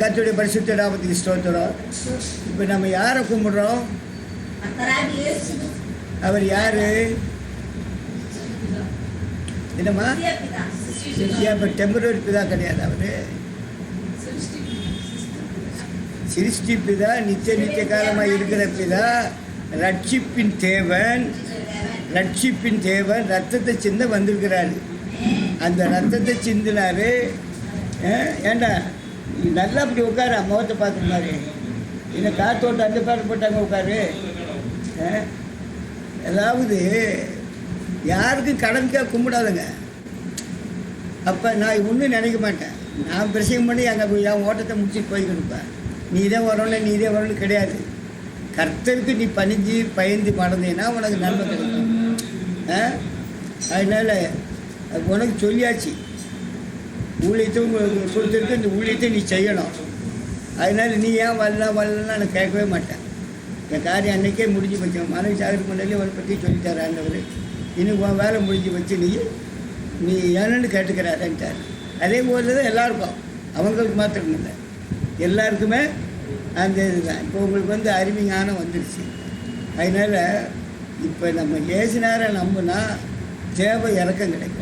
கத்துடைய பரிசுத்த நாமத்துக்கு ஸ்தோத்திரம். இப்போ நம்ம யாரை கும்பிடுறோம்? அவர் யாரு? என்னம்மா? இப்போ டெம்பரரி பிதா கிடையாது அவர். சிருஷ்டி பிதா நித்திய நித்திய காலமாக இருக்கிற பிதா ரட்சிப்பின் தேவன் ரட்சிப்பின் தேவன் ரத்தத்தை சிந்த வந்திருக்கிறாரு. அந்த ரத்தத்தை சிந்தினாரு. ஏண்டா? நீ நல்லா அப்படி உட்காரு முகத்தை பார்க்குற மாதிரி என்ன காத்தோட்ட அந்த பேர் போட்டாங்க உட்காரு. அதாவது யாருக்கும் கடனுக்காக கும்பிடாதுங்க. அப்போ நான் ஒன்றும் நினைக்க மாட்டேன். நான் பிரசங்கம் பண்ணி அங்கே போய் என் ஓட்டத்தை முடிச்சுட்டு போய் கொடுப்பேன். நீ இதே வரணும் நீ இதே வரணும்னு கிடையாது. கர்த்தருக்கு நீ பணிஞ்சு பயந்து மறந்தீங்கன்னா உனக்கு நன்மை கிடைக்கும். ஆ? உனக்கு சொல்லியாச்சு. ஊழியத்தும் கொடுத்துருக்கு இந்த ஊழியத்தை நீ செய்யணும். அதனால நீ ஏன் வரல வரலன்னு நான் கேட்கவே மாட்டேன். என் காரியம் அன்னைக்கே முடிஞ்சு வச்சோம் மனைவி சாகருக்கு முன்னாடியே அவரை பற்றி சொல்லித்தார் ஆண்டவர். இன்னும் உன் வேலை முடிஞ்சு வச்சு நீ நீ ஏன்னு கேட்டுக்கிறாரன்ட்டார் அதே போல தான் எல்லாருக்கும். அவங்களுக்கு மாத்திரம் இல்லை. எல்லாருக்குமே அந்த இதுதான். இப்போ உங்களுக்கு வந்து அறிவிஞானம் வந்துடுச்சு அதனால் இப்போ நம்ம ஏசினாரை நம்பினா தேவை இறக்கம் கிடைக்கும்.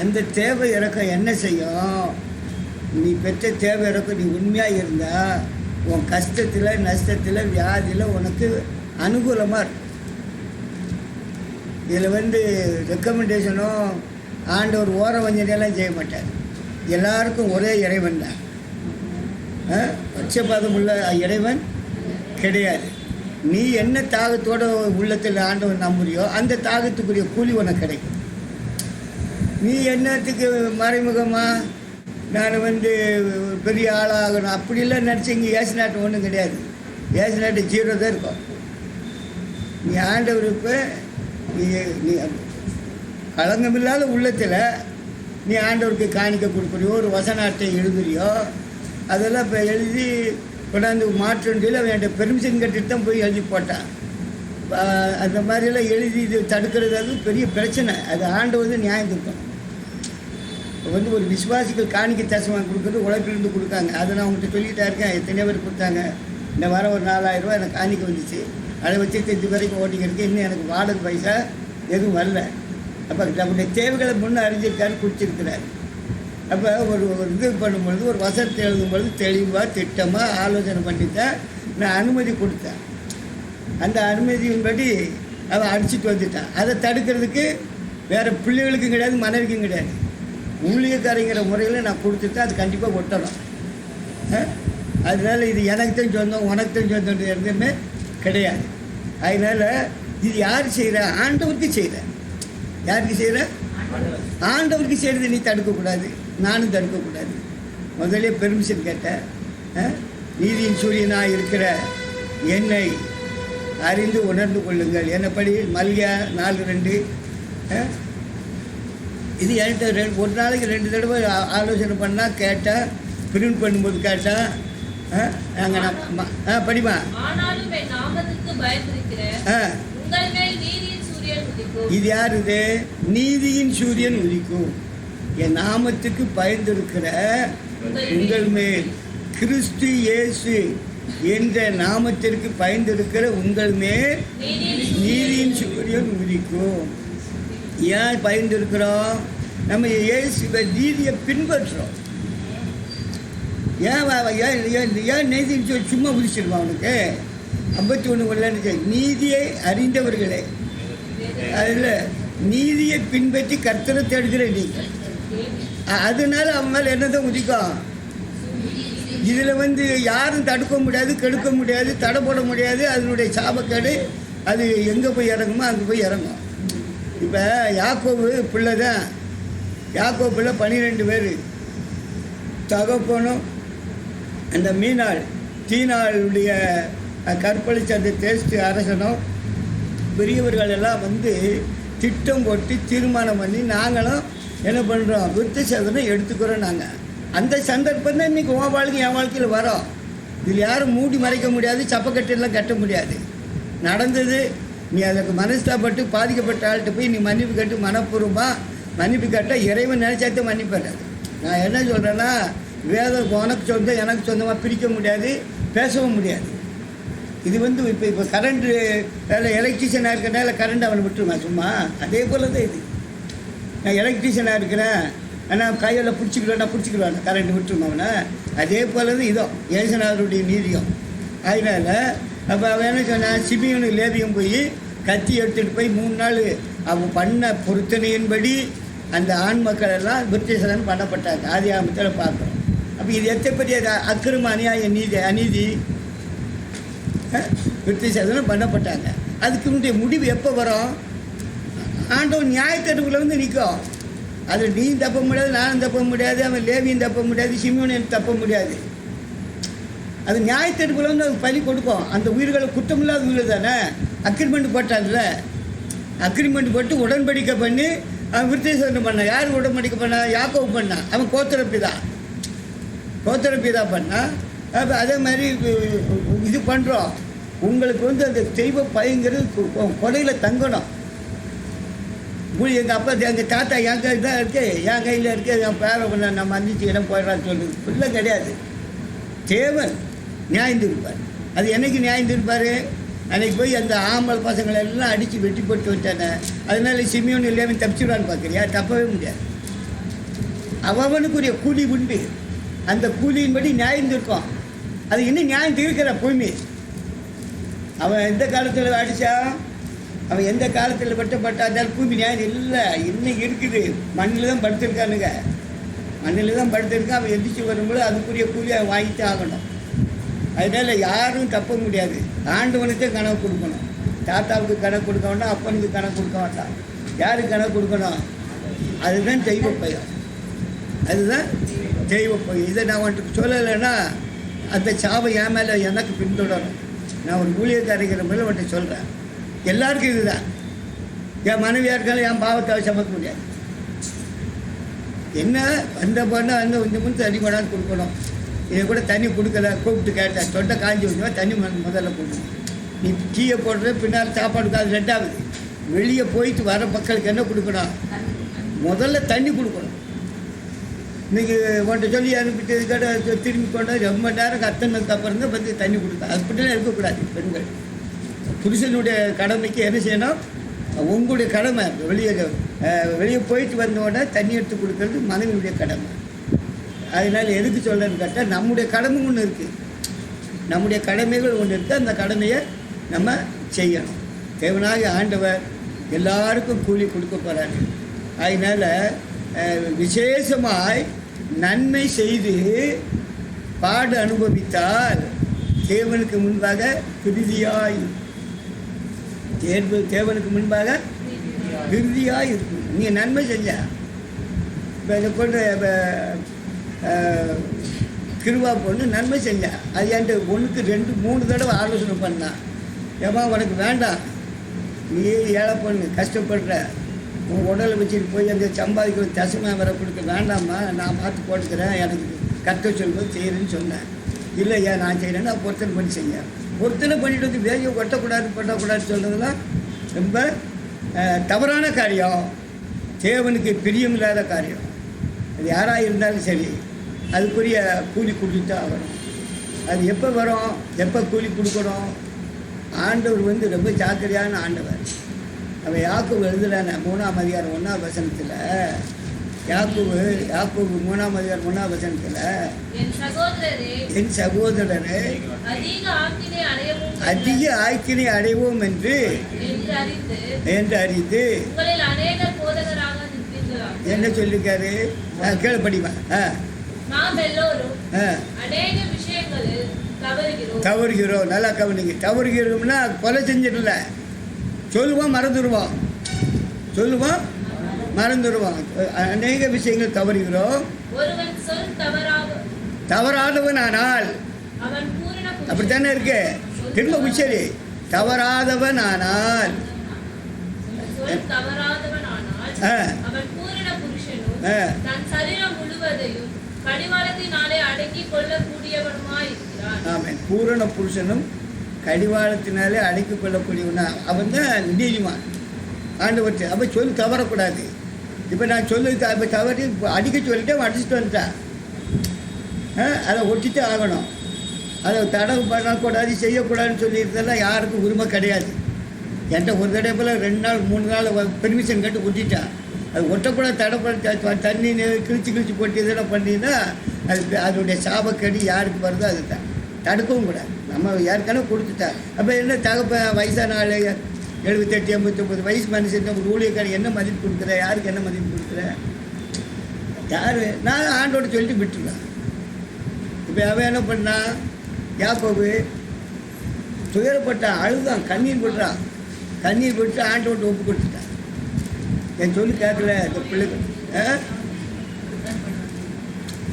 அந்த தேவை இறக்கம் என்ன செய்யும்? நீ பெற்ற தேவை இறக்கம் நீ உண்மையாக இருந்தால் உன் கஷ்டத்தில் நஷ்டத்தில் வியாதியில் உனக்கு அனுகூலமாக இருக்கும். இதில் வந்து ரெக்கமெண்டேஷனும் ஆண்டவர் ஓர வஞ்சனையெல்லாம் செய்ய மாட்டார். எல்லாருக்கும் ஒரே இறைவன் தான். பட்சபாதம் உள்ள இறைவன் கிடையாது. நீ என்ன தாகத்தோட உள்ளத்தில் ஆண்டவன் நம்புறியோ அந்த தாகத்துக்குரிய கூலி உனக்கு கிடைக்கும். நீ என்னத்துக்கு மறைமுகமாக நான் வந்து பெரிய ஆளாகணும். அப்படிலாம் நினச்சி இங்கே ஏசு நாட்டு ஒன்றும் கிடையாது. ஏசு நாட்டு ஜீரோ தான் இருக்கும். நீ ஆண்டவருக்கு நீ நீ களங்கமில்லாத உள்ளத்தில் நீ ஆண்டவருக்கு காணிக்க கொடுக்குறியோ ஒரு வசனாட்டை எழுதுறியோ அதெல்லாம் இப்போ எழுதி கொண்டாந்து மாற்றுண்டியில் அவன் என்கிட்ட பெர்மிஷன் கட்டிட்டு தான் போய் எழுதி போட்டான். அந்த மாதிரிலாம் எழுதி இது தடுக்கிறது அது பெரிய பிரச்சனை. அது ஆண்டு வந்து நியாயம் கொடுக்கணும். வந்து ஒரு விசுவாசிகள் காணிக்க தசமாக கொடுக்குறது உழைப்பிலிருந்து கொடுக்காங்க. அதை நான் உங்கள்கிட்ட சொல்லிட்டா இருக்கேன். எத்தனை பேர் கொடுத்தாங்க. இந்த வாரம் ஒரு நாலாயிரம் ரூபா எனக்கு காணிக்க வந்துச்சு. அதை வச்சு இது வரைக்கும் ஓட்டிக்கிறதுக்கு இன்னும் எனக்கு வாடகை பைசா எதுவும் வரல. அப்போ நம்முடைய தேவைகளை முன்னே அறிஞ்சிருக்காரு குடிச்சிருக்கிறார். அப்போ ஒரு ஒரு இது பண்ணும்பொழுது ஒரு வசனத்தை எழுதும் பொழுது தெளிவாக திட்டமாக ஆலோசனை பண்ணி தான் நான் அனுமதி கொடுத்தேன். அந்த அனுமதியின்படி அவன் அடிச்சிட்டு வந்துட்டான். அதை தடுக்கிறதுக்கு வேறு பிள்ளைகளுக்கும் கிடையாது மனைவிக்கும் கிடையாது. ஊழியக்காரங்கிற முறையில் நான் கொடுத்துட்டா அது கண்டிப்பாக ஒட்டணும். அதனால் இது எனக்கு தான் சொந்தம் உனக்கு தான் சொந்தம் எதுவுமே கிடையாது. அதனால் இது யார் செய்கிற ஆண்டவருக்கு செய்கிற யாருக்கு செய்கிற ஆண்டவருக்கு செய்கிறது நீ தடுக்கக்கூடாது. நானும் தடுக்கக்கூடாது. முதல்ல பெர்மிஷன் கேட்டேன். நீதியின் சூரியனாக இருக்கிற என்னை அறிந்து உணர்ந்து கொள்ளுங்கள். என்னப்படி? மல்லிகா நாலு ரெண்டு. இது என்கிட்ட ரெண்டு ஒரு நாளைக்கு ரெண்டு தடவை ஆலோசனை பண்ணால் கேட்டால் பிரிண்ட் பண்ணும்போது கேட்டால் நாங்கள் ஆ படிமா. ஆ. இது யார் இது நீதியின் சூரியன் உதிக்கும். என் நாமத்துக்கு பயந்திருக்கிற உங்கள் மேல். கிறிஸ்து இயேசு என்ற நாமத்திற்கு பயந்திருக்கிற உங்கள் மேல் நீதியின் சூரியன் உதிக்கும். ஏன் பயந்துருக்கிறோம்? நம்ம இயேசுவை நீதியை பின்பற்றுறோம். ஏன் வா- ஏன் ஏன் ஏன் நீதின்னு சொல்லி சும்மா உதிச்சிருவான் அவனுக்கு? ஐம்பத்தி ஒன்று கொள்ள நீதியை அறிந்தவர்களே. அதில் நீதியை பின்பற்றி கர்த்தரை தேடுகிற நீங்கள் அதனால அவன் மேலே என்னதான் உதிக்கும் இதில் வந்து யாரும் தடுக்க முடியாது கெடுக்க முடியாது தடை போட முடியாது. அதனுடைய சாபக்கேடு அது எங்கே போய் இறங்குமோ அங்கே போய் இறங்கும். இப்போ யாக்கோபு பிள்ளை தான் யாக்கோபு பிள்ளை பன்னிரெண்டு பேர். தகப்பனும் அந்த மீனாள் தீனாளுடைய கற்பழிச்ச அந்த தேஸ்து அரசனும் பெரியவர்கள் எல்லாம் வந்து திட்டம் போட்டு தீர்மானம் பண்ணி நாங்களும் என்ன பண்ணுறோம் விருத்த சேதனம் எடுத்துக்கிறோம் நாங்கள் அந்த சந்தர்ப்பம் தான் இன்றைக்கி உன் வாழ்க்கை என் வாழ்க்கையில் வரோம். இதில் யாரும் மூடி மறைக்க முடியாது சப்பக்கட்டெல்லாம் கட்ட முடியாது. நடந்தது நீ அதுக்கு மனஸ்தாப்பட்டு பாதிக்கப்பட்ட ஆள்கிட்ட போய் நீ மன்னிப்பு கேட்டு மனப்பூர்வமாக மன்னிப்பு கேட்டால் இறைவன் நினைச்சாத்தான் மன்னிப்பாரு நான் என்ன சொல்கிறேன்னா வேதம் உனக்கு சொந்தம் எனக்கு சொந்தமாக பிரிக்க முடியாது பேசவும் முடியாது. இது வந்து இப்போ இப்போ கரண்ட்டு வேலை எலக்ட்ரிஷியனாக இருக்கிறனால கரண்ட் அவனை விட்டுருவான் சும்மா? அதே போல் தான் இது. நான் எலக்ட்ரிஷியனாக இருக்கிறேன். ஆனால் கையில் பிடிச்சிக்கிறேன் நான் பிடிச்சிக்கிறேன் கரண்ட் விட்டுருவான் அவனை? அதே போல் தான் இதோ ஏசனாருடைய நீதியம். அதனால் அப்போ அவன் என்ன சொன்னான் சிபியனும் லேபியும் போய் கத்தி எடுத்துகிட்டு போய் மூணு நாள் அவன் பண்ண பொருத்தனையின்படி அந்த ஆண் மக்கள் எல்லாம் விருத்தேசனம் பண்ணப்பட்டாங்க. ஆதி ஆமத்தில் பார்க்குறோம் அப்போ இது எத்தனை பெரிய அக்கிரம அநியாய நீதி அநீதி? விருத்தேசனம் பண்ணப்பட்டாங்க. அதுக்கு முந்தைய முடிவு எப்போ வரும்? ஆண்டவன் நியாயத்தட்டுக்குள்ளே வந்து நிற்கும் அது நீ தப்ப முடியாது நானும் தப்ப முடியாது அவன் லேவியும் தப்ப முடியாது சிமியோனும் தப்ப முடியாது. அது நியாயத்தடுப்புல வந்து அது பலி கொடுக்கும். அந்த உயிர்களை குற்றமில்லாத உயிர் தானே? அக்ரிமெண்ட் போட்டான்ல. அக்ரிமெண்ட் போட்டு உடன்படிக்கை பண்ணி அவன் விருத்தேசனம் பண்ணான் யார் உடன்படிக்கை பண்ணா? யாக்கோ பண்ணான் அவன் கோத்திரப்பி தான். கோத்திரப்பி தான் பண்ணான் அப்போ அதே மாதிரி இது- பண்ணுறோம் உங்களுக்கு வந்து அந்த தெய்வ பயங்கிறது கொடையில் தங்கணும். இப்படி எங்கள் அப்பா எங்கள் தாத்தா என் கை தான் இருக்கு. என் கையில் இருக்கு. என் பேரை பண்ண நம்ம அந்திச்சு இடம் போயிடலான்னு சொல்லுது பிள்ளை கிடையாது. தேவன் நியாயம் தீர்ப்பார் அது என்னைக்கு நியாயம் தீர்ப்பார் அன்னைக்கு போய் அந்த ஆம்பளை பசங்களை எல்லாம் அடித்து வெட்டி போட்டு வச்சானே அதனால சிமியோன் இல்லாமல் தப்பிச்சுடுவான்னு பார்க்குறியா? தப்பவே முடியாது. அவனுக்குரிய கூலி உண்டு. அந்த கூலியின்படி நியாயம் தீர்க்கும். அது இன்னும் நியாயம் தீர்க்கிற பூமி. அவன் எந்த காலத்தில் அடித்தா அவன் எந்த காலத்தில் வெட்டப்பட்டா? இருந்தாலும் பூமி நியாயம் இல்லை. இன்னும் இருக்குது. மண்ணில் தான் படுத்திருக்கானுங்க. மண்ணில் தான் படுத்திருக்கான் அவன் எந்திரிச்சு வரும்போது அதுக்குரிய கூலி அவன் வாங்கிட்டு ஆகணும். அதனால் யாரும் தப்ப முடியாது. ஆண்டவனுக்கே கணக்கு கொடுக்கணும். தாத்தாவுக்கு கணக்கு கொடுக்க வேண்டாம் அப்பனுக்கு கணக்கு கொடுக்க வேண்டாம். யாருக்கு கணக்கு கொடுக்கணும்? அதுதான் தெய்வ பயம். அதுதான் தெய்வ பயம். இதை நான் உன்ட்டு சொல்லலைன்னா அந்த சாவை என் மேலே எனக்கு பின்தொடரும். நான் ஒரு ஊழியக்காரிக்கிற மேலே வந்துட்டு சொல்கிறேன் எல்லாருக்கும் இதுதான். என் மனைவியாக இருக்காலும் என் பாவத்தை சமக்க முடியாது. என்ன? வந்த பொண்ணை வந்து கொஞ்சம் முன் தண்ணி கொடுக்கணும். இதை கூட தண்ணி கொடுக்கல கூப்பிட்டு கேட்டேன் தொண்டை காஞ்சி வச்சுமா தண்ணி முதல்ல கொடுக்கணும் நீ டீயை போடுற பின்னால் சாப்பாடுக்கு அது ரெண்டாவது வெளியே போயிட்டு வர மக்களுக்கு என்ன கொடுக்கணும்? முதல்ல தண்ணி கொடுக்கணும். இன்றைக்கி உன்ட்ட சொல்லி அனுப்பிட்டு கேட்ட திரும்பி கொண்டு ரொம்ப நேரம் கத்தனதுக்கு அப்புறம் தான் வந்து தண்ணி கொடுத்தா அப்படிலாம் இருக்கக்கூடாது பெண்கள். புருஷனுடைய கடமைக்கு என்ன செய்யணும்? உங்களுடைய கடமை வெளியே வெளியே போயிட்டு வந்த உடனே தண்ணி எடுத்து கொடுக்கறது மனைவியுடைய கடமை. அதனால் எதுக்கு சொல்கிறேன்னு கேட்டால் நம்முடைய கடமை ஒன்று இருக்குது நம்முடைய கடமைகள் ஒன்று இருக்குது அந்த கடமையை நம்ம செய்யணும். தேவனாகிய ஆண்டவர் எல்லாருக்கும் கூலி கொடுக்க போகிறாரு அதனால் விசேஷமாய் நன்மை செய்து பாடு அனுபவித்தால் தேவனுக்கு முன்பாக பிரிதியாய் தேர்வு தேவனுக்கு முன்பாக பிரிதியாய். இருக்கும். நீங்கள் நன்மை செஞ்சா. இப்போ இதை கொண்டு திருவா பொண்ணு நன்மை செஞ்சேன் அது என்கிட்ட ஒன்றுக்கு ரெண்டு மூணு தடவை ஆலோசனை பண்ணான் ஏமா உனக்கு வேண்டாம். நீ ஏழை பொண்ணு கஷ்டப்படுற. உன் உடலை வச்சுட்டு போய் அந்த சம்பாதிக்கிற தசமா வர கொடுக்க வேண்டாம்மா. நான் பார்த்து போட்டுக்கிறேன். எனக்கு கத்த சொல்வது செய்கிறேன்னு சொன்னேன். இல்லையா நான் செய்கிறேன்னு நான் பொருத்தனை பண்ணி செய்ய. பொருத்தனை பண்ணிட்டு வந்து வேலையை கொட்டக்கூடாது கொட்டக்கூடாது சொல்கிறதுலாம் ரொம்ப தவறான காரியம். தேவனுக்கு பிரியமில்லாத காரியம். அது யாராக இருந்தாலும் சரி. அதுக்குரிய கூலி கொடுத்து தான் ஆகணும் அது எப்போ வரும்? எப்போ கூலி கொடுக்கணும்? ஆண்டவர் வந்து ரொம்ப ஜாக்கிரதையான ஆண்டவர். அவன் யாக்கோபு எழுதுறான மூணாம் அதிகாரம் ஒன்றாம் வசனத்தில் யாக்கோபு யாக்கோபு மூணாம் அதிகாரம் ஒன்றாம் வசனத்தில் என் சகோதரரே அதிக ஆக்கினை அடைவோம் என்று என்று அறிந்து என்ன சொல்லியிருக்காரு ஆ, கேளு படிவா ஆ. தவறுகிறோம். நல்லா கவனிங்க. தவறுகிறோம்னா கொலை செஞ்சிடல. சொல்லுவோம் மறந்துடுவோம். சொல்லுவோம் மறந்துடுவோம். அநேக விஷயங்கள் தவறுகிறோம். தவறாதவன் ஆனால். அப்படித்தானே இருக்கு? திரும்ப உச்சரி தவறாதவன் ஆனால் ஆ. ஆ. கடிவாளத்தினாலே ஆமாம் பூரண புருஷனும் கடிவாளத்தினாலே அடக்கிக் கொள்ளக்கூடியவனா. அவன் தான் நீதிமான். ஆண்டவர் அப்போ சொல்லி தவறக்கூடாது. இப்போ நான் சொல்லி இப்போ தவறி அடிக்க சொல்லிட்டு அடிச்சுட்டு வந்துட்டான். அதை ஒட்டிட்டு ஆகணும். அதை தடவு பண்ணக்கூடாது செய்யக்கூடாதுன்னு சொல்லியிருந்தெல்லாம் யாருக்கும் உரிமை கிடையாது. என்கிட்ட ஒரு தடவை போல் ரெண்டு நாள் மூணு நாள் பெர்மிஷன் கேட்டு ஒட்டிட்டேன். அது ஒட்டக்கூட தடை தண்ணி கிழிச்சு கிழிச்சு போட்டு இதெல்லாம் பண்ணினா அது அதனுடைய சாபக்கடி யாருக்கு வருதோ அதுதான் தடுக்கவும் கூடாது. நம்ம ஏற்கனவே கொடுத்துட்டா. அப்போ என்ன தகப்ப வயசான ஆள் எழுபத்தெட்டு எண்பத்தொம்பது வயசு மனுஷன் ஒரு ஊழியக்காரன் என்ன மதிப்பு கொடுக்குற? யாருக்கு என்ன மதிப்பு கொடுக்குற? யார்? நான் ஆண்டோட சொல்லிட்டு விட்டுருலாம் இப்போ அவன் என்ன பண்ணான் யாப்போவு துயரப்பட்டான் அழுதான் கண்ணீர் விடுறான் கண்ணீர் விட்டு ஆண்டோட்டு ஒப்பு கொடுத்துட்டான் என் சொல்லி கேட்கல இந்த பிள்ளைக்கு ஆ?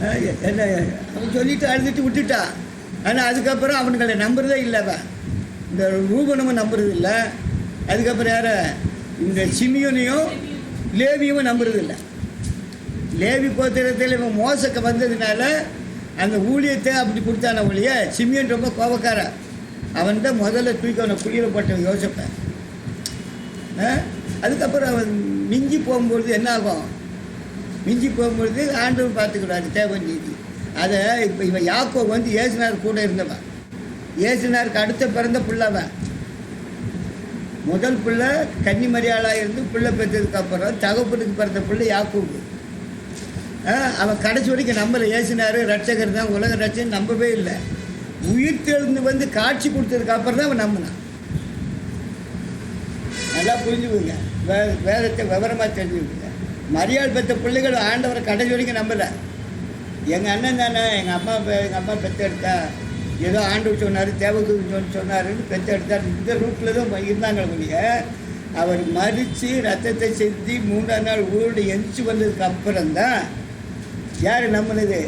ஆ, என்ன அவன் சொல்லிட்டு அழுதுட்டு விட்டுட்டா. ஆனால் அதுக்கப்புறம் அவனுங்களை நம்புறதே இல்லைவன் இந்த ரூபனமும் நம்புறது இல்லை. அதுக்கப்புறம் யார? இந்த சிமியோனையும் லேவியும் நம்புறது இல்லை. லேவி கோத்திரத்தில் இவன் மோசக்க வந்ததுனால அந்த ஊழியத்தை அப்படி கொடுத்தான ஒழிய சிமியன் ரொம்ப கோபக்காரன் அவன் தான் முதல்ல தூக்கி அவனை குளிர போட்ட யோசிப்பேன். அதுக்கப்புறம் அவன் மிஞ்சி போகும்பொழுது என்ன ஆகும்? மிஞ்சி போகும்பொழுது ஆண்டவன் பார்த்துக்கிறாரு தேவன் நீதி. அதை இப்போ இவன் யாக்கோ வந்து ஏசுனார் கூட இருந்தவன். ஏசுனாருக்கு அடுத்த பிறந்த பிள்ளவன் முதல் பிள்ளை கன்னிமரியாளாக இருந்து பிள்ளை பெற்றதுக்கு அப்புறம் தகப்பனுக்கு பிறந்த பிள்ளை யாக்கோபு. ஆ, அவன் கடைசி வரைக்கும் நம்மளை ஏசினார் ரட்சகர் தான் உலக ரட்சகன் நம்பவே இல்லை. உயிர் தெழுந்து வந்து காட்சி கொடுத்ததுக்கு அப்புறம் தான் அவன் நம்பினான். நல்லா புரிஞ்சுக்கோங்க. வே வேதத்தை விவரமாக தெரிஞ்சுக்குங்க மரியாள் பெற்ற பிள்ளைகள் ஆண்டவரை கடைசி வரைக்கும் நம்பலை. எங்கள் அண்ணன் தானே எங்கள் அம்மா எங்கள் அம்மா பெற்றெடுத்தா ஏதோ ஆண்டு சொன்னார் தேவதூர் சொன்னாருன்னு பெற்றெடுத்தார் இந்த ரூட்டில் தான் இருந்தாங்க ஒழிய அவர் மறித்து ரத்தத்தை செலுத்தி மூன்றாம் நாள் ஊரோடு எந்திச்சு வந்ததுக்கு அப்புறம் தான் யார் நம்பினது?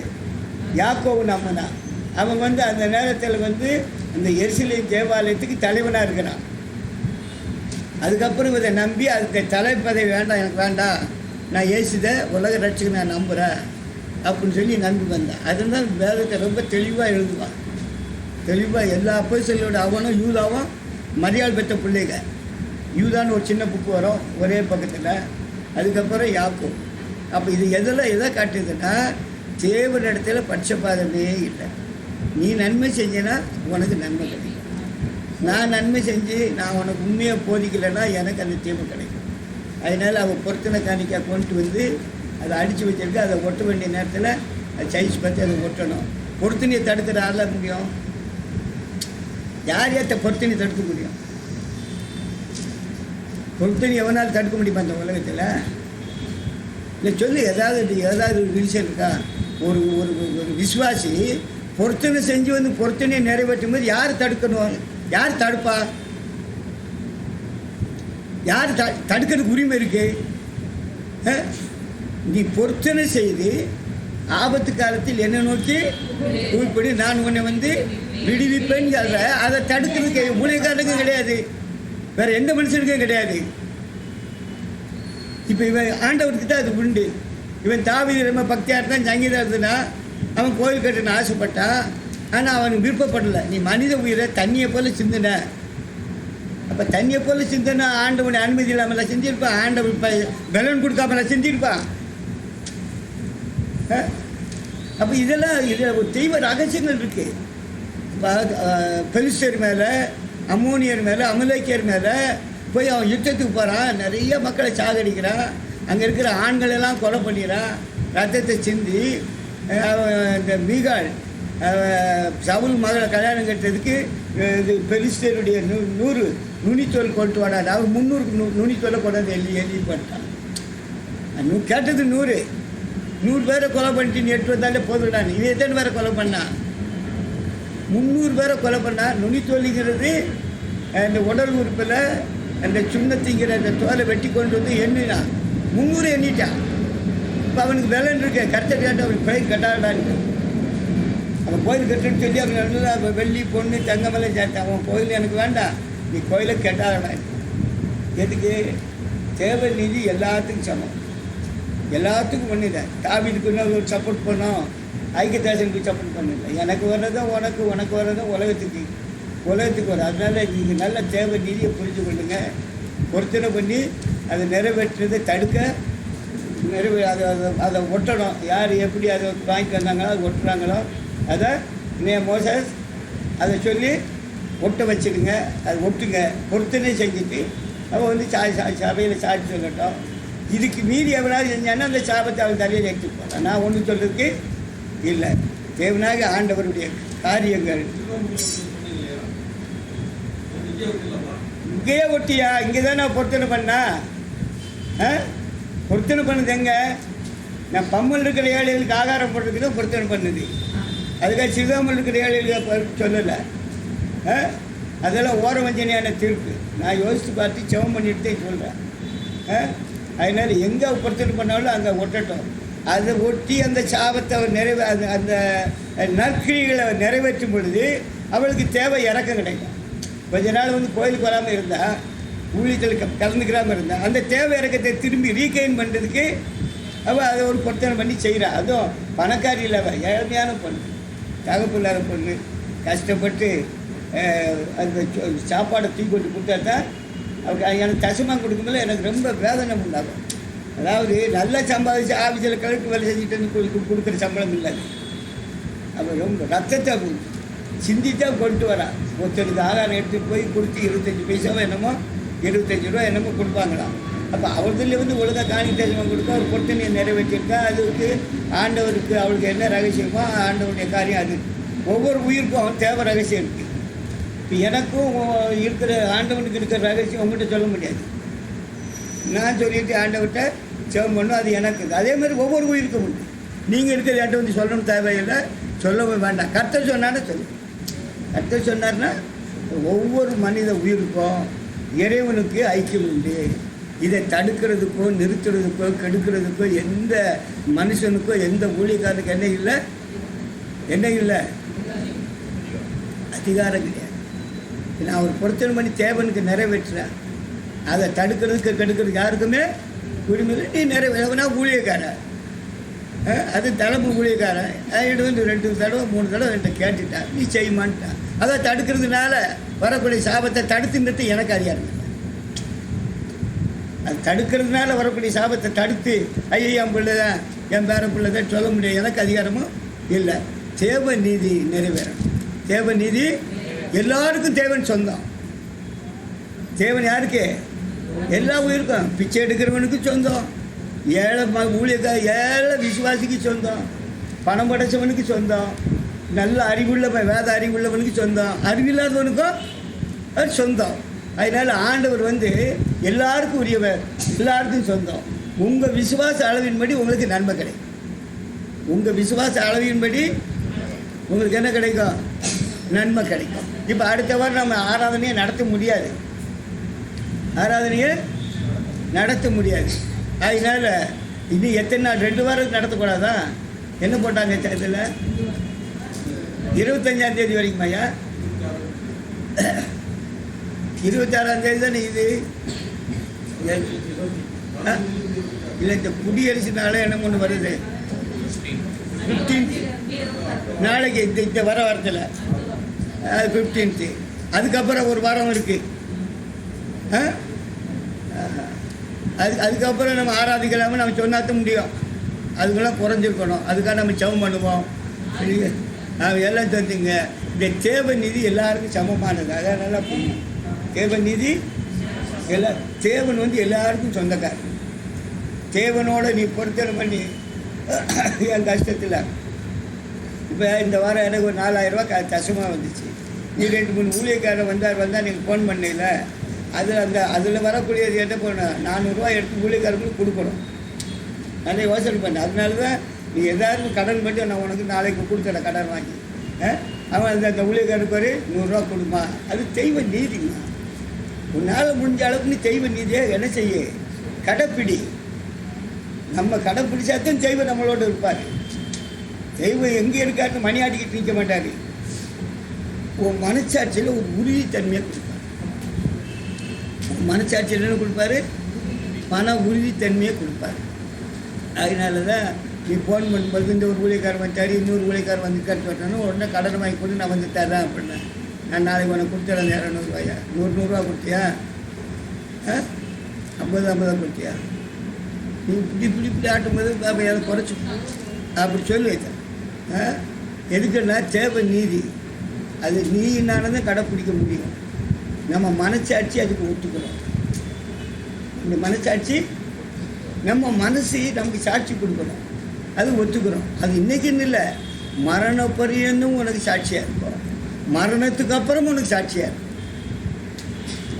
யாக்கோவு நம்பினான் அவன் வந்து அந்த நேரத்தில் வந்து அந்த எரிசிலை தேவாலயத்துக்கு தலைவனாக இருக்கிறான். அதுக்கப்புறம் இதை நம்பி அதுக்கு தலைப்பதை வேண்டாம் எனக்கு வேண்டாம். நான் ஏசிதை உலக ரட்சிக்கு நான் நம்புகிறேன் அப்படின்னு சொல்லி நம்பி வந்தேன். அதனால் வேதத்தை ரொம்ப தெளிவாக எழுதுவான். தெளிவாக எல்லா அப்போசலோட அவனும் யூதாவும் மரியாள் பெற்ற பிள்ளைங்க. யூதான்னு ஒரு சின்ன புக்கு வரும் ஒரே பக்கத்தில். அதுக்கப்புறம் யாக்கும் அப்போ இது எதில் எதை காட்டுதுன்னா தேவன் இடத்துல பட்சபாதமே இல்லை. நீ நன்மை செஞ்சினா உனக்கு நன்மை கிடைக்கும். நான் நன்மை செஞ்சு நான் உனக்கு உண்மையாக போதிக்கலைன்னா எனக்கு அந்த தீமை கிடைக்கும். அதனால் அவள் பொருத்தனை காணிக்கா கொண்டு வந்து அதை அடித்து வச்சிருக்கு. அதை ஒட்ட வேண்டிய நேரத்தில் அதை சைஸ் பார்த்து அதை ஒட்டணும். பொருத்தனையை தடுக்கிற ஆளாக முடியும்? யார் யார்த்த பொருத்தனை தடுக்க முடியும்? பொருத்தனை எவனால் தடுக்க முடியுமா அந்த உலகத்தில்? இல்லை சொல்லு ஏதாவது ஏதாவது ஒரு விஷயம் இருக்கா? ஒரு ஒரு ஒரு விசுவாசி பொருத்தனை செஞ்சு வந்து பொருத்தனையை நிறைவேற்றும் போது யார் தடுக்கணும்? யார் தடுப்பா? யார் த தடுக்கிறதுக்கு உரிமை இருக்கு? நீ பொருத்தனை செய்து ஆபத்து காலத்தில் என்ன நோக்கி உள்படி நான் உன்னை வந்து விடுவிப்பேன் சொல்ற அதை தடுக்கிறதுக்கு ஊழியக்காரனுக்கும் கிடையாது. வேற எந்த மனுஷனுக்கும் கிடையாது. இப்போ இவன் ஆண்டவருக்கு தான் அது உண்டு. இவன் தாவி ரொம்ப பக்தியாக இருந்தான் சங்கீதம் இருந்ததுன்னா அவன் கோயில் கட்டணும்னு ஆசைப்பட்டான் ஆனால் அவனுக்கு விருப்பப்படலை. நீ மனித உயிரை தண்ணியை போல சிந்தின. அப்போ தண்ணியை போல சிந்தனை ஆண்டவனை அனுமதி இல்லாமல் செஞ்சிருப்பான் ஆண்டவன் இப்போ பலன் கொடுக்காமல செஞ்சிருப்பான் அப்போ இதெல்லாம் இதில் ஒரு தெய்வ ரகசியங்கள் இருக்கு. பெலிஸ்டர் மேலே அம்மோனியர் மேலே அமலேக்கியர் மேலே போய் அவன் யுத்தத்துக்கு போகிறான் நிறைய மக்களை சாகடிக்கிறான். அங்கே இருக்கிற ஆண்களெல்லாம் கொலை பண்ணிடுறான் ரத்தத்தை சிந்தி அவன் இந்த மீகால் சவுல் மகளை கல்யாணம் கட்டுறதுக்கு இது பெலிஸ்டருடைய நூ நூறு நுனித்தோல் கொண்டு வாடாது அவன் முந்நூறுக்கு நூ நுனித்தோலை கொண்டாந்து எழுதி எழுதி பண்ணிட்டான் நூ கேட்டது நூறு. நூறு பேரை கொலை பண்ணிட்டு நீ எட்டு வந்தாலே போதுடான் நீ எத்தனை பேரை கொலை பண்ணான் முந்நூறு பேரை கொலை பண்ணால் நுனித்தோலிங்கிறது அந்த உடல் உறுப்பில் அந்த சுண்ணத்திங்கிற அந்த தோலை வெட்டி கொண்டு வந்து எண்ணினான் முந்நூறு எண்ணிட்டான் இப்போ அவனுக்கு விலன் இருக்கு. கர்த்தர் கேட்டு அவனுக்கு பிழை கட்டாடான்னு அந்த கோயில் கட்டுன்னு சொல்லி அவங்க நல்லா வெள்ளி பொண்ணு தங்கமெல்லாம் சேர்த்தேன் அவன் கோயில் எனக்கு வேண்டாம். நீ கோயிலை கட்டாடா எதுக்கு? தேவை நிதி எல்லாத்துக்கும் சமம். எல்லாத்துக்கும் பண்ணிட்டேன் தாவிதுக்கு ஒரு சப்போர்ட் பண்ணோம். ஐக்கிய ஐக்கியதாசனுக்கு சப்போர்ட் பண்ணல எனக்கு வர்றதும் உனக்கு உனக்கு வர்றதும் உலகத்துக்கு உலகத்துக்கு வரும். அதனால நீங்கள் நல்ல தேவை நிதியை புரிஞ்சு கொள்ளுங்க. பொருத்தனை பண்ணி அதை நிறைவேற்றுறதை தடுக்க நிறைவே அதை அதை அதை ஒட்டணும். யார் எப்படி அதை வாங்கி வந்தாங்களோ அது ஒட்டுறாங்களோ அதை நே மோசஸ் அதை சொல்லி ஒட்ட வச்சுடுங்க அது ஒட்டுங்க. பொறுத்துன்னு செஞ்சுட்டு அவன் வந்து சா சா சபையில் சாட்சி சொல்லட்டும். இதுக்கு மீறி எவ்வளவு செஞ்சான்னா அந்த சாபத்தை அவன் தலையில் எடுத்துட்டு போகிறான் நான் ஒன்றும் சொல்கிறதுக்கு இல்லை. தேவனாக ஆண்டவருடைய காரியங்கள். இங்கேயே ஒட்டியா? இங்கே தான் நான் பொருத்தனை பண்ணா? ஆ? பொருத்தனை பண்ணது எங்க? நான் பம்மல் இருக்கிற ஏழைகளுக்கு ஆகாரம் போடுறதுக்கு தான் பொருத்தனை பண்ணுது. அதுக்காக சிவகமல் இருக்கிற சொல்லலை. ஆ? அதெல்லாம் ஓரவஞ்சனையான தீர்ப்பு நான் யோசித்து பார்த்து செவம் பண்ணிட்டு தான் சொல்கிறேன் ஆ? அதனால் எங்கே பொருத்தனை பண்ணாலும் அங்கே ஒட்டட்டும். அதை ஒட்டி அந்த சாபத்தை அவர் நிறைவே அந்த அந்த நற்கிரிகளை நிறைவேற்றும் பொழுது அவளுக்கு தேவை இறக்கம் கிடைக்கும். கொஞ்ச நாள் வந்து கோயிலுக்கு வராமல் இருந்தால் ஊழியத்தில் க- கலந்துக்கிறாமல் இருந்தால் அந்த தேவை இறக்கத்தை திரும்பி ரீகெயின் பண்ணுறதுக்கு அவள் அதை ஒரு பொருத்தனை பண்ணி செய்கிறான் அதுவும் பணக்காரி இல்லை ஏழ்மையான பொண்ணு. தகப்பு இல்லாத பொண்ணு கஷ்டப்பட்டு அந்த சாப்பாடை தூக்கி கொண்டு கொடுத்தா தான் அவருக்கு எனக்கு தசமாக கொடுக்கும்போது எனக்கு ரொம்ப வேதனை உண்டாகும். அதாவது நல்லா சம்பாதிச்சு ஆஃபீஸில் கழுக்கு வேலை செஞ்சுட்டு வந்து கொடுக்குற சம்பளம் இல்லை. அவன் ரொம்ப ரத்தத்தை சிந்தித்தான் கொண்டு வரான் ஒருத்தருக்கு ஆதாரம் எடுத்துகிட்டு போய் கொடுத்து இருபத்தஞ்சி பைசாவோ என்னமோ இருபத்தஞ்சி ரூபா என்னமோ கொடுப்பாங்களாம். அப்போ அவர்தில் வந்து ஒழுங்காக காணி தரிசனம் கொடுக்க ஒரு பொருத்தனையை நிறைவேற்றிருக்கா. அதுக்கு ஆண்டவருக்கு அவளுக்கு என்ன ரகசியமோ ஆண்டவருடைய காரியம் அது. ஒவ்வொரு உயிருக்கும் தேவை ரகசியம் இருக்குது இப்போ எனக்கும் இருக்கிற ஆண்டவனுக்கு இருக்கிற ரகசியம் உங்கள்கிட்ட சொல்ல முடியாது. நான் சொல்லிட்டு ஆண்டவர்கிட்ட சேவம் பண்ணும் அது எனக்கு அதே மாதிரி ஒவ்வொரு உயிருக்கும் உண்டு. நீங்கள் இருக்கிற என்கிட்ட வந்து சொல்லணும் தேவையில்லை. சொல்லவும் வேண்டாம். கர்த்தர் சொன்னாலும் சொல்லு. கர்த்தர் சொன்னார்னா ஒவ்வொரு மனித உயிருக்கும் இறைவனுக்கு ஐக்கியம் உண்டு. இதை தடுக்கிறதுக்கோ நிறுத்துறதுக்கோ கெடுக்கிறதுக்கோ எந்த மனுஷனுக்கோ எந்த ஊழியக்காரனுக்கு என்ன இல்லை? என்ன இல்லை? அதிகாரம் கிடையாது. நான் ஒரு பொருத்தனை பண்ணி தேவனுக்கு நிறைவேற்றுறேன். அதை தடுக்கிறதுக்கு கெடுக்கிறதுக்கு யாருக்குமே உரிமையில் நீ நிறைவேறனா ஊழியக்காரன். அது தலைமை ஊழியக்காரன். என்கிட்ட வந்து ரெண்டு தடவை மூணு தடவை என்கிட்ட கேட்டுட்டான். நீ செய்யுமான்ட்டான் அதை தடுக்கிறதுனால வரக்கூடிய சாபத்தை தடுத்துன்றது எனக்கு அறியாது அது தடுக்கிறதுனால வரக்கூடிய சாபத்தை தடுத்து ஐயோ என் பிள்ளை தான் என் பேர பிள்ளை தான் சொல்ல முடியாது எனக்கு அதிகாரமும் இல்லை. தேவ நீதி நிறைவேறணும். தேவ நீதி எல்லாருக்கும் தேவன் சொந்தம். தேவன் யாருக்கு? எல்லா உயிருக்கும். பிச்சை எடுக்கிறவனுக்கு சொந்தம். ஏழை ஊழியக்கா ஏழை விசுவாசிக்கு சொந்தம். பணம் படைச்சவனுக்கு சொந்தம். நல்ல அறிவுள்ளவன் வேத அறிவுள்ளவனுக்கு சொந்தம். அறிவில்லாதவனுக்கும் அது சொந்தம். அதனால் ஆண்டவர் வந்து எல்லாருக்கும் உரியவர் எல்லாருக்கும் சொந்தம். உங்கள் விசுவாச அளவின்படி உங்களுக்கு நன்மை கிடைக்கும். உங்கள் விசுவாச அளவின்படி உங்களுக்கு என்ன கிடைக்கும்? நன்மை கிடைக்கும். இப்போ அடுத்த வாரம் நம்ம ஆராதனையை நடத்த முடியாது. ஆராதனையை நடத்த முடியாது. அதனால் இன்னும் எத்தனை நாள் ரெண்டு வாரம் நடத்தக்கூடாதா? என்ன போட்டாங்க இதில்? இருபத்தஞ்சாம் தேதி ஐயா இருபத்தாறாம் தேதி தானே இது? இல்லை இந்த குடியரசுனால என்ன ஒன்று வருது ஃபிஃப்டீன்த் நாளைக்கு இந்த இந்த வர வாரத்தில். அது ஃபிஃப்டீன்த்து அதுக்கப்புறம் ஒரு வாரம் இருக்குது ஆ? அது அதுக்கப்புறம் நம்ம ஆராதிக்கலாமல் நம்ம சொன்னாத்த முடியும். அதுக்கெல்லாம் குறைஞ்சிருக்கணும். அதுக்காக நம்ம சமம் பண்ணுவோம். எல்லாம் தந்துங்க இந்த தேவ நிதி எல்லாருக்கும் சமமானது. அதான் நல்லா புரியும் தேவ நிதி எல்லா தேவன் வந்து எல்லாருக்கும் சொந்தக்காரன் தேவனோட நீ பொருத்தனை பண்ணி என் கஷ்டத்தில். இப்போ இந்த வாரம் எனக்கு ஒரு நாலாயிரரூவா க கஷ்டமாக வந்துச்சு. நீ ரெண்டு மூணு ஊழியக்காரர் வந்தார் வந்தால் நீங்கள் ஃபோன் பண்ணல அதில் அந்த அதில் வரக்கூடியது என்ன பண்ண. நானூறுரூவா எடுத்து ஊழியக்காரர்களுக்கு கொடுக்கணும். நிறைய யோசனை பண்ணேன் அதனால தான் நீ எதாவது கடன் பண்ணி நான் உனக்கு நாளைக்கு கொடுத்துறேன் கடன் வாங்கி. ஆ? அவன் அந்த அந்த ஊழியக்காரருக்கு ஒரு நூறுரூவா கொடுமா. அது தெய்வ நீதிமா உன்னால் முடிஞ்ச அளவுக்கு நீ தெய்வ நீதியை என்ன செய்ய? கடைப்பிடி. நம்ம கடைப்பிடிச்சாத்தான் தெய்வம் நம்மளோட இருப்பார். தெய்வம் எங்கே இருக்காருன்னு மணி ஆட்டிக்கிட்டு நிற்க மாட்டார். உன் மனச்சாட்சியில் ஒரு உறுதித்தன்மையை கொடுப்பார். உன் மனச்சாட்சியில் என்ன கொடுப்பாரு? மன உறுதித்தன்மையை கொடுப்பார். அதனால தான் நீ ஃபோன் பண்ணும்போது இந்த ஒரு ஊழியக்காரன் வந்தாரு இன்னொரு ஊழியக்காரன் வந்து கட்டு உடனே கடன் வாங்கி கொண்டு நான் வந்து தரேன் அப்படின்னா நான் நாளைக்கு உனக்கு கொடுத்துறேன் இரநூறுவாயா நூறு நூறுரூவா கொடுத்தியா? ஆ? ஐம்பது ஐம்பதா கொடுத்தியா? நீ இப்படி இப்படி இப்படி ஆட்டும்போது பாப்பா அதை குறைச்சி அப்படி சொல்லி வைத்தேன். ஆ? எதுக்குன்னா தேவை நீதி. அது நீனால தான் கடைப்பிடிக்க முடியும். நம்ம மனசாட்சி அதுக்கு ஒத்துக்கிறோம் இந்த மனசாட்சி நம்ம மனசு நமக்கு சாட்சி கொடுக்கணும். அது ஒத்துக்கிறோம் அது இன்னைக்குன்னு இல்லை. மரண பரியந்தும் உனக்கு சாட்சியாக இருக்கும். மரணத்துக்கு அப்புறம் உனக்கு சாட்சியாக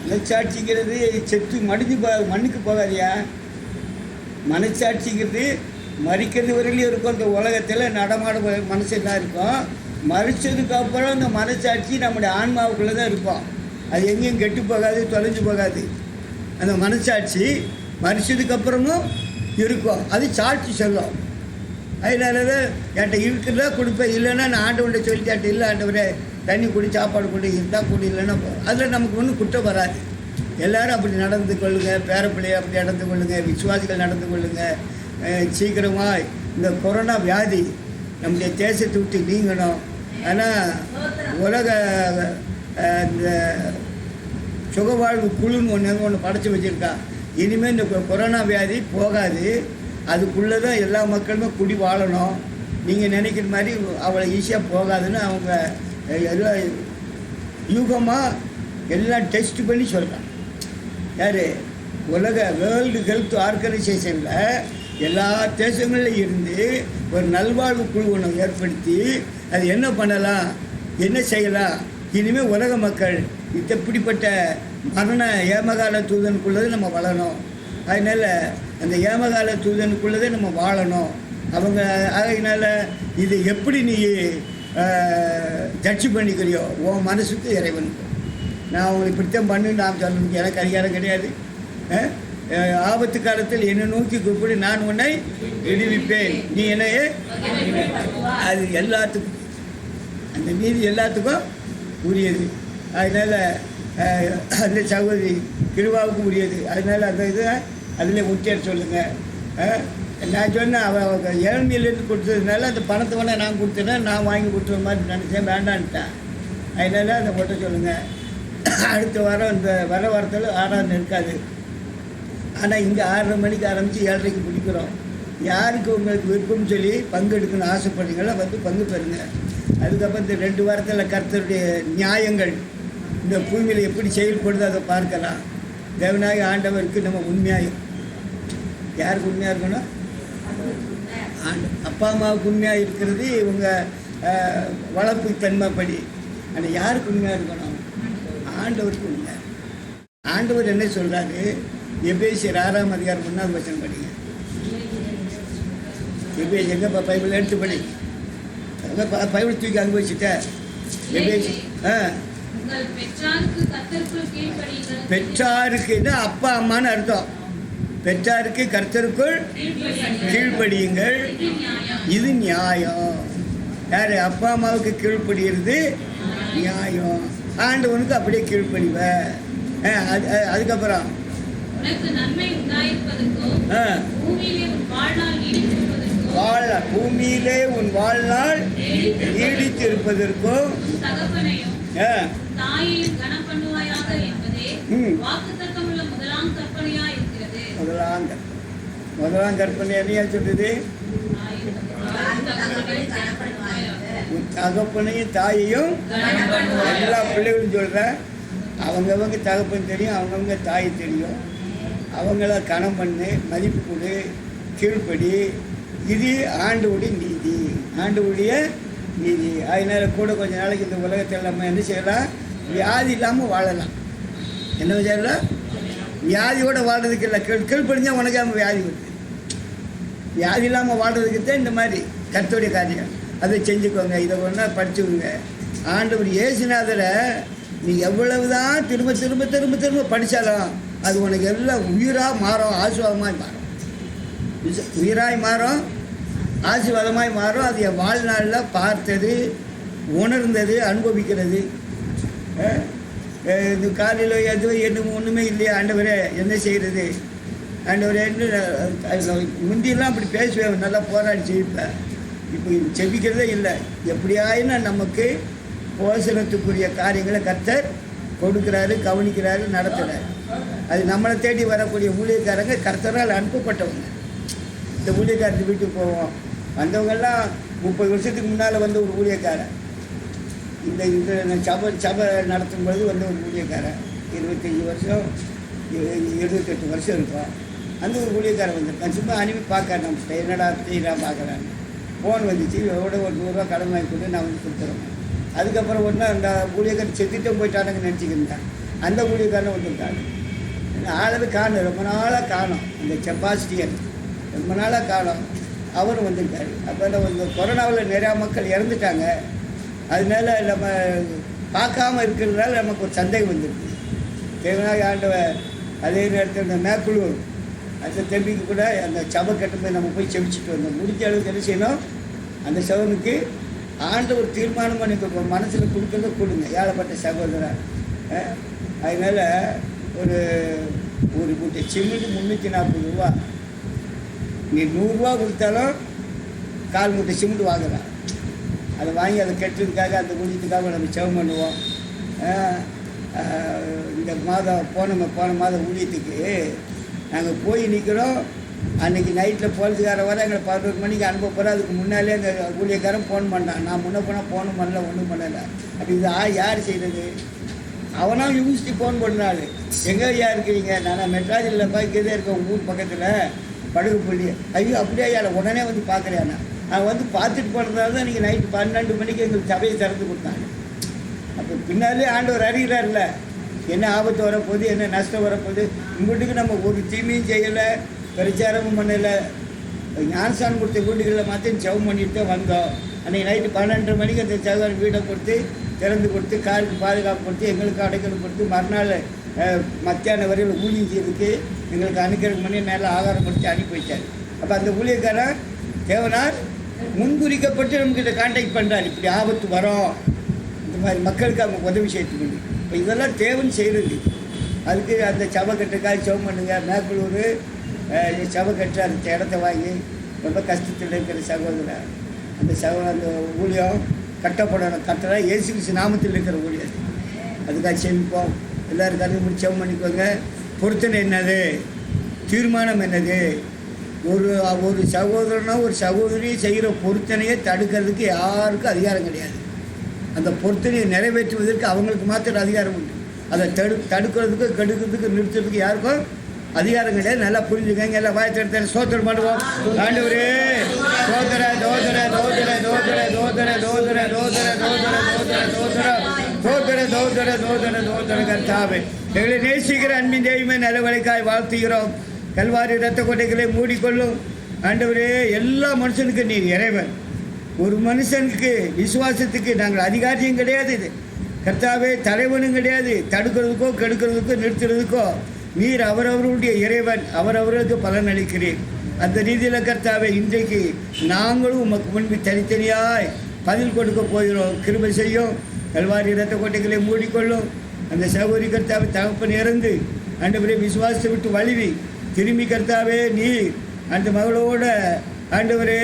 மனச்சாட்சிங்கிறது செத்து மடிஞ்சு போ மண்ணுக்கு போகாதியா? மனச்சாட்சிங்கிறது மறிக்கிறது வரையிலும் இருக்கும். அந்த உலகத்தில் நடமாட மனசு என்ன இருக்கும். மறிச்சதுக்கு அப்புறம் அந்த மனச்சாட்சி நம்முடைய ஆன்மாவுக்குள்ளே தான் இருக்கும். அது எங்கேயும் கெட்டு போகாது தொலைஞ்சு போகாது. அந்த மனசாட்சி மறிச்சதுக்கப்புறமும் இருக்கும். அது சாட்சி சொல்லும். அதனால தான் என்கிட்ட இருக்கிறதா கொடுப்பேன். இல்லைன்னா நான் ஆண்டவன்கிட்ட சொல்லிட்டேன். இல்லை ஆண்டவரே தண்ணி குடி சாப்பாடு குடி இருந்தால் குடி இல்லைன்னா அதில் நமக்கு ஒன்றும் குற்றம் வராது. எல்லோரும் அப்படி நடந்து கொள்ளுங்கள் பேரப்பிள்ளையை அப்படி நடந்து கொள்ளுங்கள் விசுவாசிகள் நடந்து கொள்ளுங்கள் சீக்கிரமாக இந்த கொரோனா வியாதி நம்முடைய தேசத்தை விட்டு நீங்கணும். ஆனால் உலக இந்த சுகவாழ்வு குழுன்னு ஒன்று ஒன்று படைச்சி வச்சுருக்கா. இனிமேல் இந்த கொரோனா வியாதி போகாது. அதுக்குள்ளே தான் எல்லா மக்களுமே குடி வாழணும். நீங்கள் நினைக்கிற மாதிரி அவ்வளோ ஈஸியாக போகாதுன்னு அவங்க எல்லாம் யூகமாக எல்லாம் டெஸ்ட் பண்ணி சொல்கிறான் யார்? உலக வேர்ல்டு ஹெல்த் ஆர்கனைசேஷனில் எல்லா தேசங்களில் இருந்து ஒரு நல்வாழ்வு குழு ஒன்று ஏற்படுத்தி அது என்ன பண்ணலாம்? என்ன செய்யலாம்? இனிமேல் உலக மக்கள் இப்படிப்பட்ட மரண ஏமகால தூதனுக்குள்ளது நம்ம வளரணும். அதனால் அந்த ஏமகால தூதனுக்குள்ளதே நம்ம வாழணும். அவங்க அதனால் இது எப்படி நீ ஜட்ஜ் பண்ணிக்கிறியோ உன் மனசுக்கு இறைவனுக்கு நான் உங்களுக்கு இப்படித்தான் பண்ணு நான் சொல்லணும் எனக்கு அதிகாரம் கிடையாது. ஆபத்து காலத்தில் என்னை நோக்கி கூப்பிடு. நான் உன்னை விடுவிப்பேன். நீ என்னையே அது எல்லாத்துக்கும் அந்த நீதி எல்லாத்துக்கும் உரியது. அதனால் அந்த சகோதரி கிருவாவுக்கும் உரியது. அதனால் அந்த இதை அதில் முட்டியார் சொல்லுங்கள் நான் சொன்னேன் அவன் ஏழ்மையிலேருந்து கொடுத்ததுனால அந்த பணத்தை வேணா நான் கொடுத்துட்டேன் நான் வாங்கி கொடுத்துற மாதிரி நினச்சேன் வேண்டான்ட்டேன். அதனால் அந்த ஒட்ட சொல்லுங்கள் அடுத்த வாரம் இந்த வர வாரத்தில் ஆறாம் இருக்காது. ஆனால் இங்கே ஆறரை மணிக்கு ஆரம்பித்து ஏழரைக்கு பிடிக்கிறோம் யாருக்கு உங்களுக்கு விருப்பம் சொல்லி பங்கெடுக்கணும்னு ஆசைப்படுறீங்களோ வந்து பங்கு பெறுங்க. அதுக்கப்புறம் இந்த ரெண்டு வாரத்தில் கருத்தருடைய நியாயங்கள் இந்த பூமியில் எப்படி செயல்படுதோ அதை பார்க்கலாம். தேவனாய ஆண்டவருக்கு நம்ம உண்மையாக யாருக்கு உண்மையாக இருக்கணும்? அப்பா அம்மாவுக்கு உண்மையாக இருக்கிறது இவங்க வளர்ப்பு தன்மைப்படி ஆனால் யாருக்கு உண்மையாக இருக்கணும்? ஆண்டவருக்கு உண்மை ஆண்டவர் என்ன சொல்றாரு? எபேசியர் ஆறாம் அதிகாரம் ஒன்றாவது வசனம் படிங்க. எபேசி எங்கப்பா பைபிள் எடுத்து படி. பைபிள் தூக்கி அனுபவிச்சுட்ட. எபேசி ஆ. பெற்றாருக்கு பெற்றாருக்குன்னா அப்பா அம்மான்னு அர்த்தம். பெற்றாருக்கு கர்த்தருக்குள் கீழ்ப்படியுங்கள். இது நியாயம். யார்? அப்பா அம்மாவுக்கு கீழ்ப்படுகிறது நியாயம். ஆண்டவனுக்கு அப்படியே கீழ்ப்படிவ. அது அது- அதுக்கப்புறம். வாழ்நாள் பூமியிலே உன் வாழ்நாள் நீடித்து இருப்பதற்கும் தாயையும் கனம் பண்ணுவாயாக என்பதே ம். வாக்குத்தத்தமுள்ள முதலாம் கற்பனையா இருக்கிறது முதலாம் கற்பனை. முதலாம் கற்பனை என்னையா சொல்றது தகப்பனையும் தாயையும் எல்லா பிள்ளைகளும் சொல்கிறேன் அவங்கவங்க தகப்பன் தெரியும் அவங்கவங்க தாய் தெரியும். அவங்கள கணம் பண்ணு மதிப்பு கொடு கீழ்ப்படி. இது ஆண்டவுடைய நீதி. ஆண்டவுடைய நீதி. அதனால கூட கொஞ்ச நாளைக்கு இந்த உலகத்தில் நம்ம என்ன செய்யலாம்? வியாதி இல்லாமல் வாழலாம். என்ன செய்யலாம்? வியாதியோட வாழ்றதுக்கு இல்லை. கீழ் கீழ்ப்படிஞ்சா உனக்கு அவன் வியாதி வருது. வியாதி இல்லாமல் வாழ்றதுக்கு தான் இந்த மாதிரி கருத்துடைய காரியம். அதை செஞ்சுக்கோங்க இதை ஒன்றா படிச்சுக்கோங்க. ஆண்டவர் இயேசுநாதரை நீ எவ்வளவு தான் திரும்ப திரும்ப திரும்ப திரும்ப படித்தாலும் அது உனக்கு எல்லாம் உயிராக மாறும் ஆசீர்வாதமாய் மாறும். உயிராய் மாறும் ஆசீர்வாதமாய் மாறும். அது என் வாழ்நாளில் பார்த்தது உணர்ந்தது அனுபவிக்கிறது. இது காலையில் எதுவும் என்ன ஒன்றுமே இல்லையா ஆண்டவரே என்ன செய்கிறது ஆண்டவரே முந்தியெல்லாம் அப்படி பேசுவேன் நல்லா போராடி ஜெயிப்பேன் இப்போ செபிக்கிறதே இல்லை. எப்படியாயினா நமக்கு போசனத்துக்குரிய காரியங்களை கர்த்தர் கொடுக்குறாரு கவனிக்கிறாரு நடத்துகிறாரு அது நம்மளை தேடி வரக்கூடிய ஊழியக்காரங்க கர்த்தரால் அனுப்பப்பட்டவங்க. இந்த ஊழியக்காரத்து வீட்டுக்கு போவோம். வந்தவங்கெல்லாம் முப்பது வருஷத்துக்கு முன்னால் வந்த ஒரு ஊழியக்காரன். இந்த இந்த சபை சபை நடத்தும் பொழுது வந்து ஒரு ஊழியக்காரன் இருபத்தஞ்சி வருஷம் எழுபத்தெட்டு வருஷம் இருக்கும் அந்த ஒரு ஊழியக்காரன் வந்திருக்கான் சும்மா அனுப்பி பார்க்க நம்ம என்னடா செய்யலாம் பார்க்குறான்னு. ஃபோன் வந்துச்சு. எவ்வளோ ஒரு நூறுரூவா கடன் வாங்கி கொண்டு நான் வந்து கொடுத்துருவேன். அதுக்கப்புறம் ஒன்று அந்த ஊழியக்காரன் செத்துட்டும் போயிட்டானுங்க நினச்சிக்கிருந்தேன் அந்த ஊழியக்காரன் வந்துருக்காங்க ஆளது காணும். ரொம்ப நாளாக காணும். அந்த செப்பாசிட்டியர் ரொம்ப நாளாக காணும். அவரும் வந்திருக்காரு. அப்போ இந்த கொரோனாவில் நிறையா மக்கள் இறந்துட்டாங்க. அதனால நம்ம பார்க்காம இருக்கிறதுனால நமக்கு ஒரு சந்தேகம் வந்துருக்கு தேவனாக ஆண்டவர் அதே நேரத்தில் இந்த மேக்குழூர் அந்த தம்பிக்கு கூட அந்த சபை கட்டும்போது நம்ம போய் செவிச்சுட்டு வந்தோம். முடிஞ்ச அளவுக்கு என்ன செய்யணும்? அந்த சவனுக்கு ஆண்டவர் தீர்மானம் பண்ணி கொடுப்போம் மனசில் கொடுக்கறத கொடுங்க. ஏழப்பட்ட சகோதரன் அதனால் அதனால ஒரு ஒரு மூட்டை சிமெண்ட் முந்நூற்றி நாற்பது ரூபா. நீ நூறுரூவா கொடுத்தாலும் கால் மூட்டை சிமெண்ட் வாங்குறேன் அதை வாங்கி அதை கெட்டுறதுக்காக அந்த ஊழியத்துக்காக நம்ம செவம் பண்ணுவோம். இந்த மாதம் போன போன மாதம் ஊழியத்துக்கு நாங்கள் போய் நிற்கிறோம் அன்றைக்கி நைட்டில் போலீஸ்காரன் வர எங்களை பதினோரு மணிக்கு அனுப்ப போகிறோம் அதுக்கு முன்னாலே அந்த ஊழியக்காரன் ஃபோன் பண்ணான் நான் முன்னே போனால் ஃபோனும் பண்ணல ஒன்றும் பண்ணலை. அப்படி இது ஆ யார் செய்கிறது அவனாக யூனிவர்சிட்டி ஃபோன் பண்ணாள் எங்கே ஐயா இருக்கிறீங்க? நான் மெட்ராஜில் இல்லைப்பா இங்கே இருக்கேன் ஊர் பக்கத்தில் படுகுப்பள்ளி ஐயோ அப்படியே ஐயா உடனே வந்து பார்க்குறேன் நான்? வந்து பார்த்துட்டு போனதால் தான் நீங்கள் நைட்டு பன்னெண்டு மணிக்கு எங்களுக்கு சபையை திறந்து கொடுத்தாங்க. அப்போ பின்னாலே ஆண்டவர் அறிகிறார்ல என்ன ஆபத்து வரப்போகுது என்ன நஷ்டம் வரப்போகுது உங்கள்கிட்ட நம்ம ஒரு தீமையும் செய்யலை பிரச்சாரமும் பண்ணலை. ஞானசான் கொடுத்த வீடுகளில் மாற்றி ஜெபம் பண்ணிட்டு தான் வந்தோம். அன்றைக்கி நைட்டு பன்னெண்டரை மணிக்கு அந்த சகோதரன் வீடை கொடுத்து திறந்து கொடுத்து காருக்கு பாதுகாப்பு கொடுத்து எங்களுக்கு அடைக்கலம் கொடுத்து மறுநாள் மத்தியான வரையில் ஊழியம் செய்யறதுக்கு எங்களுக்கு அனுக்கிற மணி நேரம் ஆகாரம் கொடுத்து அனுப்பி வச்சார். அப்போ அந்த ஊழியக்காரன் தேவனார் முன்குறிக்கப்பட்டு நம்மக்கிட்ட கான்டாக்ட் பண்ணுறாரு இப்படி ஆபத்து வரும். இந்த மாதிரி மக்களுக்கு அவங்க உதவி செய்யறது இப்போ இதெல்லாம் தேவன் செய்கிறது அதுக்கு அந்த சபை கட்டுக்காக செவம் பண்ணுங்க. மேற்குள்ளூர் சபை அந்த இடத்த வாங்கி ரொம்ப கஷ்டத்தில் இருக்கிற சகோதரர். அந்த சகோ அந்த ஊழியம் கட்டப்படணும். கட்டுற ஏசு கிறிஸ்து நாமத்தில் இருக்கிற ஊழியர் அதுக்காக சேமிப்போம். எல்லாரும் கதை பண்ணிக்கோங்க. பொருத்தனை என்னது? தீர்மானம் என்னது? ஒரு ஒரு சகோதரனோ ஒரு சகோதரி செய்கிற பொருத்தனையை தடுக்கிறதுக்கு யாருக்கும் அதிகாரம் கிடையாது அந்த பொருத்தனையை நிறைவேற்றுவதற்கு அவங்களுக்கு மாத்திர அதிகாரம் உண்டு அதை தடு தடுக்கிறதுக்கு கெடுக்கிறதுக்கு நிறுத்துறதுக்கு யாருக்கும் அதிகாரம் கிடையாது நல்லா புரிஞ்சுக்கங்க எல்லாம் வாயத்தெடுத்த சோத்திரம் பண்ணுவோம் ஆண்டவரே சோதர தோதர தோதர தோதர தோதர தோதர தோதர தோதர தோதர தோதர தோதர தோதர தோதர தோதர கர்த்தாவே எங்களை நேசிக்கிற அன்பின் தெய்வமே நலவழைக்காய் வாழ்த்துகிறோம் கல்வாரி ரத்த கொட்டைகளை மூடிக்கொள்ளும். ஆண்டவரே எல்லா மனுஷனுக்கும் நீர் இறைவன். ஒரு மனுஷனுக்கு விசுவாசத்துக்கு நாங்கள் அதிகாரியும் கிடையாது இது. கர்த்தாவே தலைவனும் கிடையாது. தடுக்கிறதுக்கோ கெடுக்கிறதுக்கோ நிறுத்துறதுக்கோ நீர் அவரவருடைய இறைவன். அவரவர்களுக்கு பலன் அளிக்கிறீர். அந்த ரீதியில் கர்த்தாவே இன்றைக்கு நாங்களும் உமக்கு முன்பு தனித்தனியாய் பதில் கொடுக்க போகிறோம். கிருபை செய்யும். கல்வாரி இரத்த கோட்டைகளை மூடிக்கொள்ளும். அந்த சகோதரி கர்த்தாவை தகப்பன் இறந்து ஆண்டவரே விசுவாசத்தை விட்டு வலிவி திரும்பி கர்த்தாவே நீர். அந்த மகளோட ஆண்டவரே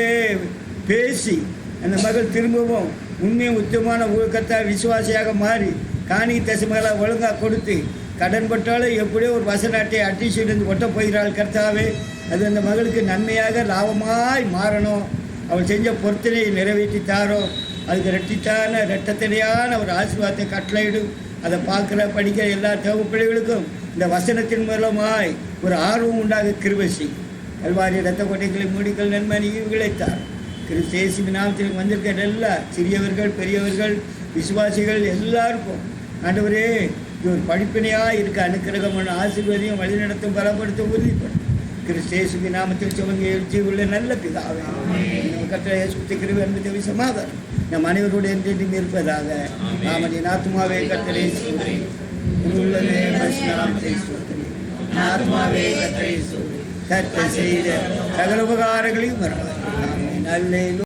பேசி அந்த மகள் திரும்பவும் உண்மை உத்தமான கர்த்தா விசுவாசியாக மாறி காணி தசமகளை ஒழுங்காக கொடுத்து கடன் பட்டாலும் எப்படியோ ஒரு வசநாட்டை அட்டிஷிலிருந்து ஒட்ட போகிறாள் கர்த்தாவே. அது அந்த மகளுக்கு நன்மையாக லாபமாய் மாறணும். அவள் செஞ்ச பொருத்தனையை நிறைவேற்றி தாரோ. அதுக்கு ரெட்டித்தான ரெட்டத்தடையான ஒரு ஆசீர்வாதத்தை கட்டளையிடும். அதை பார்க்குற படிக்கிற எல்லா தேவ பிள்ளைகளுக்கும் இந்த வசனத்தின் மூலமாய் ஒரு ஆர்வம் உண்டாக கிருபசி கல்வாரி ரத்த கொட்டைகளை மூடிக்கல் நன்மணி விளைத்தார் கிறிஸ்தேசி நாமத்தில் வந்திருக்கிற எல்லா சிறியவர்கள் பெரியவர்கள் விசுவாசிகள் எல்லாருக்கும் ஆண்டவரே இது ஒரு படிப்பினையாக இருக்க. அனுக்கிரகமான ஆசீர்வதியும் வழிநடத்தும் பலப்படுத்த உறுதிப்படும். கிறிஸ்தேசுவி நாமத்தில் சுமங்க எழுச்சி உள்ள நல்ல பிதாவே. கட்டளை சுத்தி கிருவி என்பது சமாதானம். நம் அனைவருடைய இருப்பதாக. நாமத்தை ஸ்தோத்திரி. ஆத்மாவே கட்டளை ആത്മാവേ സകല ഉപകാരങ്ങളെയും നടന്നു അല്ലേ